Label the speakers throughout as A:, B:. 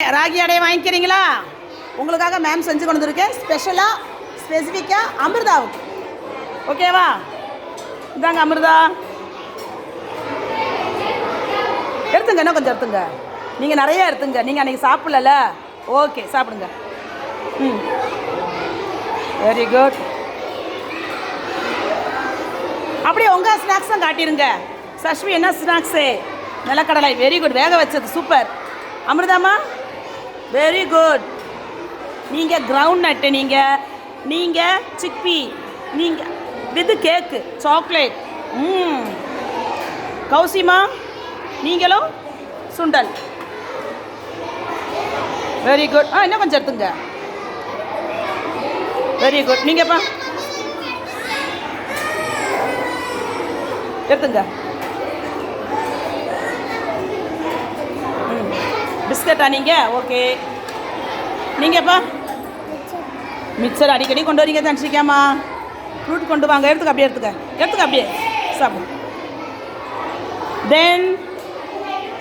A: ராகி அடையை வாங்கிக்கிறீங்களா? உங்களுக்காக மேம் செஞ்சு கொண்டு வந்திருக்கேன். ஸ்பெஷலாக ஸ்பெசிஃபிக்காக அமிர்தாவுக்கு. ஓகேவா இதாங்க அமிர்தா. எடுத்துங்க இன்னும் கொஞ்சம் எடுத்துங்க. நீங்கள் நிறைய எடுத்துங்க. நீங்கள் அன்றைக்கி சாப்பிடல ஓகே சாப்பிடுங்க. ம். வெரி குட் அப்படியே உங்கள் ஸ்நாக்ஸும் காட்டிடுங்க சஷ்மி என்ன ஸ்நாக்ஸு நிலக்கடலை வெரி குட் வேக வச்சது சூப்பர் அமிர்தாமா வெரி குட் நீங்கள் கிரவுண்ட் நட்டு நீங்கள் நீங்கள் சிக்பி நீங்கள் வித் கேக்கு சாக்லேட் ம் கௌசிமா நீங்களும் சுண்டல். வெரி குட் ஆ இன்னும் கொஞ்சம் எடுத்துங்க? வெரி குட் நீங்கள் எடுத்துங்க. பிஸ்கட்டா நீங்கள் ஓகே நீங்கப்பா. மிக்சர் அடிக்கடி கொண்டு வரீங்க தனிச்சிக்காமா ஃப்ரூட் கொண்டு வாங்க. எடுத்துக்க அப்படியே எடுத்துக்க. எடுத்துக்க அப்படியே. சாப்பிடு. தென்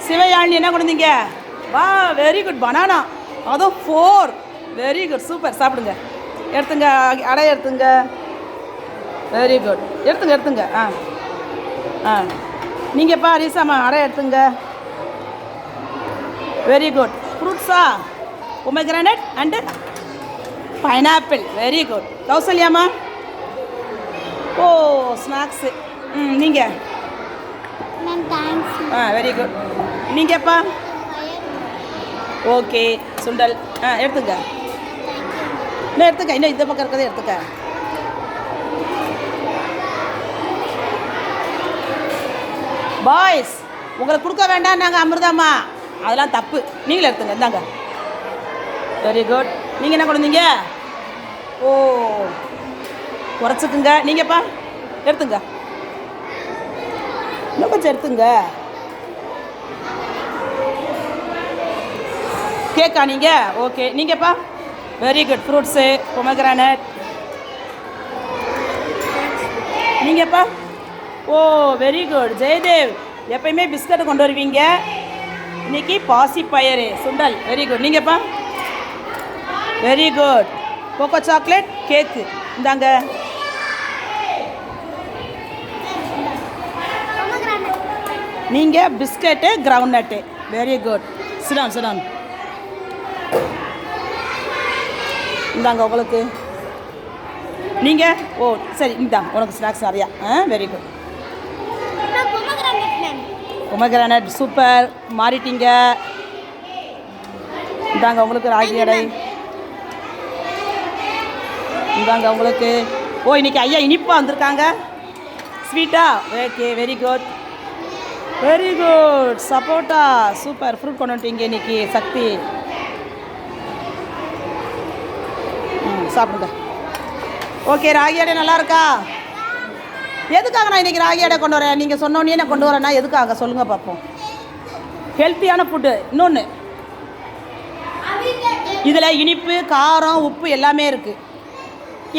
A: சிவயாழினி என்ன கொடுந்தீங்க வா வெரி குட் பனானா அதுவும் ஃபோர் வெரி குட் சூப்பர் சாப்பிடுங்க. எடுத்துங்க. அடை எடுத்துங்க. வெரி குட் எடுத்துங்க எடுத்துங்க. ஆ. ஆ. நீங்கள்ப்பா ரீசாமா அடை எடுத்துங்க. Very good ஃப்ரூட்ஸா pomegranate and pineapple very good கௌசல்யாமா ஓ ஸ்நாக்ஸு ம் நீங்கள் ஆ வெரி குட் நீங்கப்பா ஓகே சுண்டல். ஆ எடுத்துக்க. இன்னும் எடுத்துக்க. இன்னும் இந்த பக்கம் இருக்கிறத எடுத்துக்க. பாய்ஸ் உங்களுக்கு கொடுக்க வேண்டாம் நாங்கள் அமிர்தாம்மா. அதெல்லாம் தப்பு. நீங்களே எடுத்துங்க இந்தாங்க. வெரி குட் நீங்கள் என்ன கொடுந்தீங்க ஓ குறைச்சிக்குங்க. நீங்கப்பா எடுத்துங்க. இன்னும் கொஞ்சம் எடுத்துங்க. கேக்கா நீங்கள் ஓகே நீங்கப்பா? வெரி குட் ஃப்ரூட்ஸு பொமக்ரானட் நீங்கப்பா? ஓ வெரி குட் ஜெயதேவ் எப்பயுமே பிஸ்கட்டை கொண்டு வருவீங்க. இன்னைக்கு பாசி பயிறு. சுண்டல். Very good நீங்கப்பா? Very good cocoa chocolate cake இந்தாங்க. நீங்கள் பிஸ்கட்டு கிரவுண்ட் நட்டு வெரி குட் சிடான் சிடான் இந்தாங்க உங்களுக்கு. நீங்கள் ஓ சரி இந்தாங்க உனக்கு ஸ்நாக்ஸ் நிறையா. ஆ வெரி குட் உமகிரானட் சூப்பர் மாறிட்டீங்க இந்தாங்க உங்களுக்கு ராகி அடை இந்தாங்க உங்களுக்கு. ஓ இன்னைக்கு ஐயா இனிப்பாக வந்திருக்காங்க. ஸ்வீட்டா? Okay very good very good சப்போட்டா சூப்பர் ஃப்ரூட் கொண்டு வந்துட்டீங்க இன்னைக்கு. சக்தி. ம் சாப்பிடுங்க. ஓகே ராகி அடை நல்லா இருக்கா? எதுக்காக நான் இன்றைக்கி ராகி அடை கொண்டு வரேன்? நீங்கள் சொன்னோன்னே நான் கொண்டு வரேன்னா எதுக்காக? சொல்லுங்கள் பார்ப்போம். ஹெல்த்தியான ஃபுட்டு இன்னொன்று இதில் இனிப்பு காரம் உப்பு எல்லாமே இருக்குது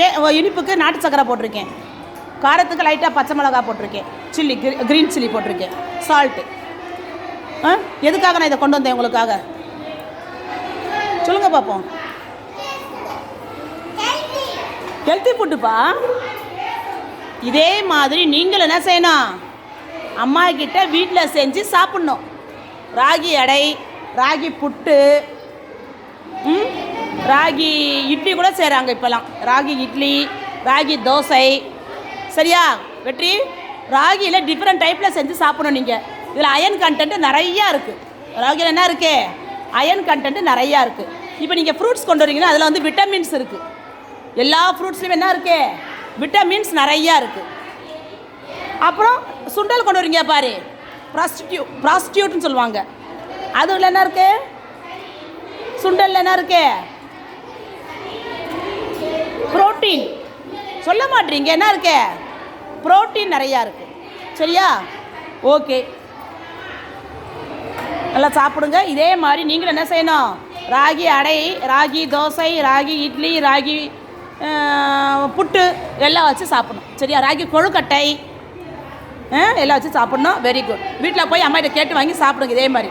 A: ஏ இனிப்புக்கு நாட்டு சக்கரை போட்டிருக்கேன். காரத்துக்கு லைட்டாக பச்சை மிளகா போட்டிருக்கேன். சில்லி க்ரீன் சில்லி போட்டிருக்கேன். சால்ட்டு ஆ? எதுக்காக நான் இதை கொண்டு வந்தேன் உங்களுக்காக? சொல்லுங்கள் பார்ப்போம். ஹெல்த்தி ஃபுட்டுப்பா இதே மாதிரி நீங்கள் என்ன செய்யணும்? அம்மா கிட்ட வீட்டில் செஞ்சு சாப்பிட்ணும். ராகி அடை ராகி புட்டு ம்? ராகி இட்லி கூட செய்கிறாங்க இப்போலாம் ராகி இட்லி ராகி தோசை. சரியா? வெற்றி? ராகியில் டிஃப்ரெண்ட் டைப்பில் செஞ்சு சாப்பிடணும் நீங்கள் இதில் அயன் கண்டென்ட் நிறையா இருக்குது ராகியில் என்ன இருக்கே? அயன் கண்டென்ட் நிறையா இருக்குது இப்போ நீங்கள் ஃப்ரூட்ஸ் கொண்டு வரீங்கன்னா அதில் வந்து விட்டமின்ஸ் இருக்குது எல்லா ஃப்ரூட்ஸ்லையும் என்ன இருக்கே? விட்டமின்ஸ் நிறையா இருக்குது அப்புறம் சுண்டல் கொண்டு வரீங்க பாரு. ப்ராஸ்டியூ ப்ராஸ்டியூட்னு சொல்லுவாங்க. அதுல என்ன இருக்கு? சுண்டல் என்ன இருக்கு? புரோட்டீன் சொல்ல மாட்டீங்க. என்ன இருக்கு? புரோட்டீன் நிறையா இருக்கு. சரியா? ஓகே நல்லா சாப்பிடுங்க. இதே மாதிரி நீங்களும் என்ன செய்யணும்? ராகி அடை ராகி தோசை ராகி இட்லி ராகி புட்டு எல்லாம் வச்சு சாப்பிடணும். சரியா? ராகி கொழுக்கட்டை ஆ, எல்லாம் வச்சு சாப்பிடணும். வெரி குட் வீட்டில் போய் அம்மாகிட்ட கேட்டு வாங்கி சாப்பிடுங்க இதே மாதிரி.